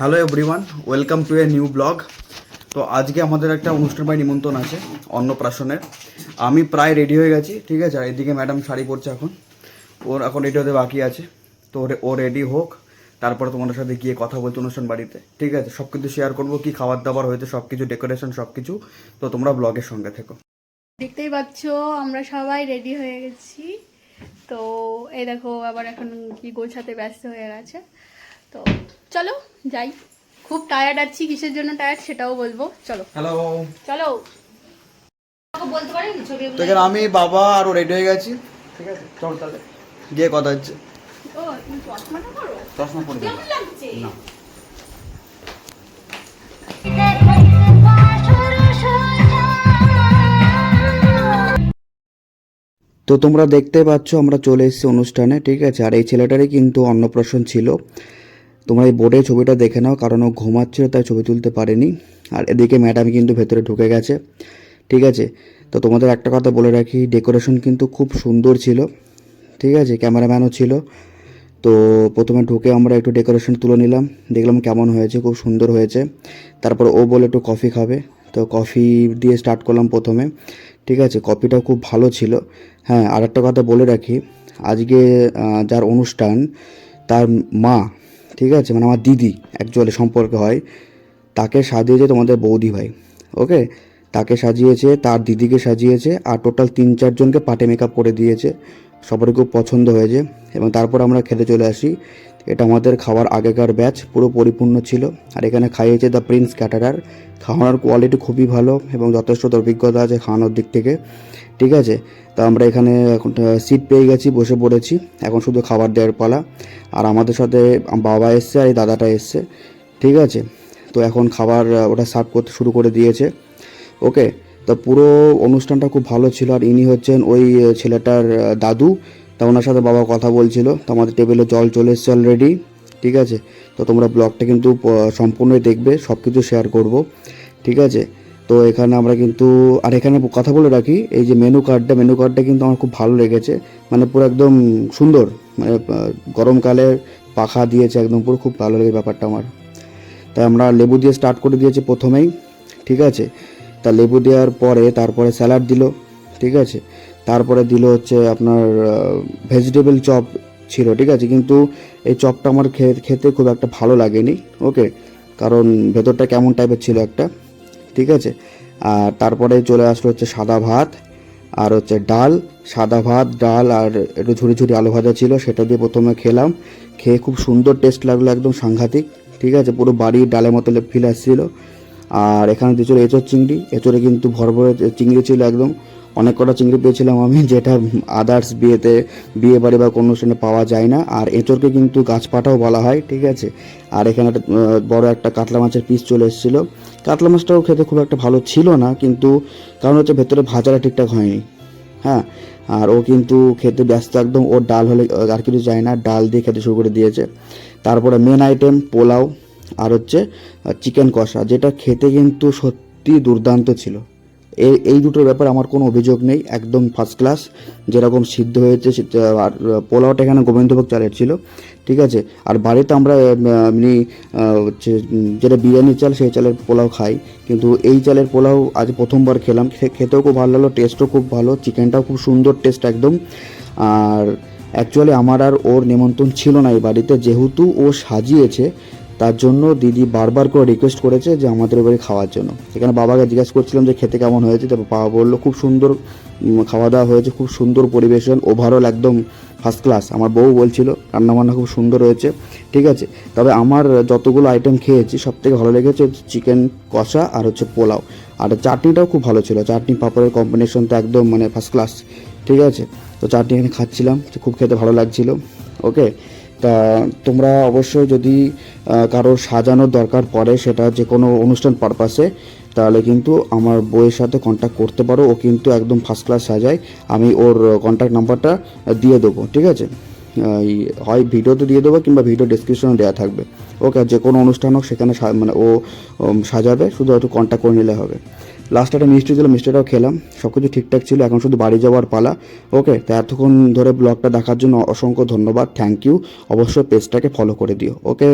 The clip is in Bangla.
Hello everyone welcome to a new blog তো আজকে আমাদের একটা অনুষ্ঠান বাড়ি নিমন্ত্রণ আছে, অন্নপ্রাশনের। আমি প্রায় রেডি হয়ে গেছি, ঠিক আছে? আর এদিকে ম্যাডাম শাড়ি পরছে এখন। ওর এখন রেডি হতে বাকি আছে। তো ও রেডি হোক, তারপরে তোমাদের সাথে গিয়ে কথা বলতে অনুষ্ঠান বাড়িতে, ঠিক আছে? সব কিছু শেয়ার করব, কি খাবার দাবার হয়েছে সব কিছু ডেকোরেশন সব কিছু তো তোমরা ব্লগের সঙ্গে থেকো। দেখতেই পাচ্ছ, আমরা সবাই রেডি হয়ে গেছি। তো এই দেখো, আবার এখন কি গোছাতে ব্যস্ত হয়ে গেছে তো চলো যাই। খুব টায়ার্ড আছি কিসের জন্য টায়ার্ড সেটাও বলব। চলো। হ্যালো চলো। বলতে পারি? ছবি তো এখানে আমি বাবা আরও রেডি হয়ে গেছি। ঠিক আছে চল তাহলে। গিয়ে কথা হচ্ছে। ও তুমি চশমাটা করো চশমা পরে কেমন লাগছে? না। তো তোমরা দেখতে পাচ্ছ আমরা চলে এসেছি অনুষ্ঠানে ঠিক আছে? আর এই ছেলেটারই কিন্তু অন্নপ্রাশন ছিল। তোমরা এই বোর্ডে ছবিটা দেখে নাও, কারণ ও ঘুমাচ্ছিল, তাই ছবি তুলতে পারেনি। আর এদিকে ম্যাডাম কিন্তু ভেতরে ঢুকে গেছে, ঠিক আছে? তো তোমাদের একটা কথা বলে রাখি ডেকোরেশন কিন্তু খুব সুন্দর ছিল, ঠিক আছে? ক্যামেরাম্যানও ছিল। তো প্রথমে ঢুকে আমরা একটু ডেকোরেশন তুলে নিলাম, দেখলাম কেমন হয়েছে, খুব সুন্দর হয়েছে। তারপর ও বলে একটু কফি খাবে। তো কফি দিয়ে স্টার্ট করলাম প্রথমে, ঠিক আছে? কফিটাও খুব ভালো ছিল। হ্যাঁ আর একটা কথা বলে রাখি, আজকে যার অনুষ্ঠান, তার মা ঠিক আছে? মানে আমার দিদি অ্যাকচুয়ালি সম্পর্কে হয়। তাকে সাজিয়েছে তোমাদের বৌদি ভাই ওকে তাকে সাজিয়েছে, তার দিদিকে সাজিয়েছে, আর টোটাল তিন চারজনকে পাটে মেকআপ করে দিয়েছে। সবারই খুব পছন্দ হয়েছে এবং তারপর আমরা খেতে চলে আসি। এটা আমাদের খাওয়ার আগেকার ব্যাচ, পুরো পরিপূর্ণ ছিল। আর এখানে খাইয়েছে দ্য প্রিন্স ক্যাটারার খাওয়ানোর কোয়ালিটি খুবই ভালো এবং যথেষ্ট অভিজ্ঞতা আছে খাওয়ানোর দিক থেকে। ঠিক আছে? তা আমরা এখানে এখন সিট পেয়ে গেছি, বসে পড়েছি। এখন শুধু খাবার দেওয়ার পালা। আর আমাদের সাথে বাবা এসছে আর এই দাদাটা এসছে। ঠিক আছে? তো এখন খাবার ওটা সার্ভ করতে শুরু করে দিয়েছে। ওকে তো পুরো অনুষ্ঠানটা খুব ভালো ছিল। আর ইনি হচ্ছেন ওই ছেলেটার দাদু। তা ওনার সাথে বাবা কথা বলছিল। তো আমাদের টেবিলে জল চলে এসছে অলরেডি ঠিক আছে? তো তোমরা ব্লগটা কিন্তু সম্পূর্ণই দেখবে সব কিছু শেয়ার করব, ঠিক আছে? তো এখানে আমরা কিন্তু, আর এখানে কথা বলে রাখি, এই যে মেনু কার্ডটা মেনু কার্ডটা কিন্তু আমার খুব ভালো লেগেছে। মানে পুরো একদম সুন্দর মানে গরমকালে পাখা দিয়েছে একদম, পুরো খুব ভালো লেগে ব্যাপারটা আমার। তাই আমরা লেবু দিয়ে স্টার্ট করে দিয়েছি প্রথমেই, ঠিক আছে? তা লেবু দেওয়ার পরে তারপরে স্যালাড দিল, ঠিক আছে? তারপরে দিল হচ্ছে আপনার ভেজিটেবল চপ ছিল, ঠিক আছে? কিন্তু এই চপটা আমার খেতে খুব একটা ভালো লাগেনি, ওকে? কারণ ভেতরটা কেমন টাইপের ছিল একটা, ঠিক আছে? আর তারপরে চলে আসলো হচ্ছে সাদা ভাত, আর হচ্ছে ডাল। সাদা ভাত, ডাল আর একটু ঝুড়ি ঝুড়ি আলু ভাজা ছিল, সেটা দিয়ে প্রথমে খেলাম। খেয়ে খুব সুন্দর টেস্ট লাগল একদম সাংঘাতিক, ঠিক আছে? পুরো বাড়ির ডালের মতো ফিল আসছিল। আর এখানে দিয়েছিল এঁচোর চিংড়ি। এঁচোরে কিন্তু ভর ভরে চিংড়ি ছিল একদম। অনেক কটা চিংড়ি পেয়েছিলাম আমি, যেটা আদার্স বিয়েতে বিয়ে বাড়ি বা কোনো অনুষ্ঠানে পাওয়া যায় না। আর এঁচোরকে কিন্তু গাছপাটাও বলা হয়, ঠিক আছে? আর এখানে একটা বড় একটা কাতলা মাছের পিস চলে এসেছিল। কাতলা মাছটাও খেতে খুব একটা ভালো ছিল না, কিন্তু কারণ হচ্ছে ভেতরে ভাজাটা ঠিকঠাক হয়নি। হ্যাঁ? আর ও কিন্তু খেতে ব্যস্ত একদম। ওর ডাল হলে আর কিছু যায় না, ডাল দিয়ে খেতে শুরু করে দিয়েছে। তারপরে মেন আইটেম পোলাও। আর হচ্ছে চিকেন কষা, যেটা খেতে কিন্তু সত্যি দুর্দান্ত ছিল। এই দুটোর ব্যাপার আমার কোনো অভিযোগ নেই, একদম ফার্স্ট ক্লাস যেরকম সিদ্ধ হয়েছে আর পোলাওটা এখানে গোবিন্দভোগ চালের ছিল, ঠিক আছে? আর বাড়িতে আমরা এমনি হচ্ছে যেটা বিরিয়ানি চাল, সেই চালের পোলাও খাই। কিন্তু এই চালের পোলাও আজ প্রথমবার খেলাম খেতেও খুব ভালো লাগল টেস্টও খুব ভালো চিকেনটাও খুব সুন্দর টেস্ট একদম। আর অ্যাকচুয়ালি আমার আর ওর নিমন্ত্রণ ছিল না এই বাড়িতে, যেহেতু ও সাজিয়েছে তার জন্য দিদি বারবার করে রিকোয়েস্ট করেছে যে আমাদের এবারে খাওয়ার জন্য। এখানে বাবাকে জিজ্ঞাসা করছিলাম যে খেতে কেমন হয়েছে তো বাবা বলল, খুব সুন্দর খাওয়া দাওয়া হয়েছে, খুব সুন্দর পরিবেশন ওভারঅল একদম ফার্স্ট ক্লাস আমার বউ বলছিল, রান্নাবান্না খুব সুন্দর হয়েছে, ঠিক আছে, তবে আমার যতগুলো আইটেম খেয়েছি সব থেকে ভালো লেগেছে চিকেন কষা আর হচ্ছে পোলাও। আর চাটনিটাও খুব ভালো ছিল, চাটনি পাঁপড়ের কম্বিনেশন তো একদম মানে ফার্স্ট ক্লাস ঠিক আছে? তো চাটনি এখানে খাচ্ছিলাম, খুব খেতে ভালো লাগছিল ওকে তা তোমরা অবশ্যই যদি কারোর সাজানোর দরকার পড়ে সেটা যে কোনো অনুষ্ঠান পারপাসে তাহলে কিন্তু আমার বইয়ের সাথে কন্ট্যাক্ট করতে পারো। ও কিন্তু একদম ফার্স্ট ক্লাস সাজায়। আমি ওর কন্ট্যাক্ট নাম্বারটা দিয়ে দেবো, ঠিক আছে? হয় ভিডিওতে দিয়ে দেবো কিংবা ভিডিও ডিসক্রিপশনে দেওয়া থাকবে। ওকে যে কোনো অনুষ্ঠান হোক সেখানে মানে ও সাজাবে, শুধু একটু কন্ট্যাক্ট করে নিলে হবে। লাস্ট একটা মিষ্টি ছিল মিষ্টিটাও খেলাম। সব কিছু ঠিকঠাক ছিল, এখন শুধু বাড়ি যাওয়ার পালা। ওকে তো এতক্ষণ ধরে ব্লগটা দেখার জন্য অসংখ্য ধন্যবাদ থ্যাংক ইউ অবশ্যই পেজটাকে ফলো করে দিও ওকে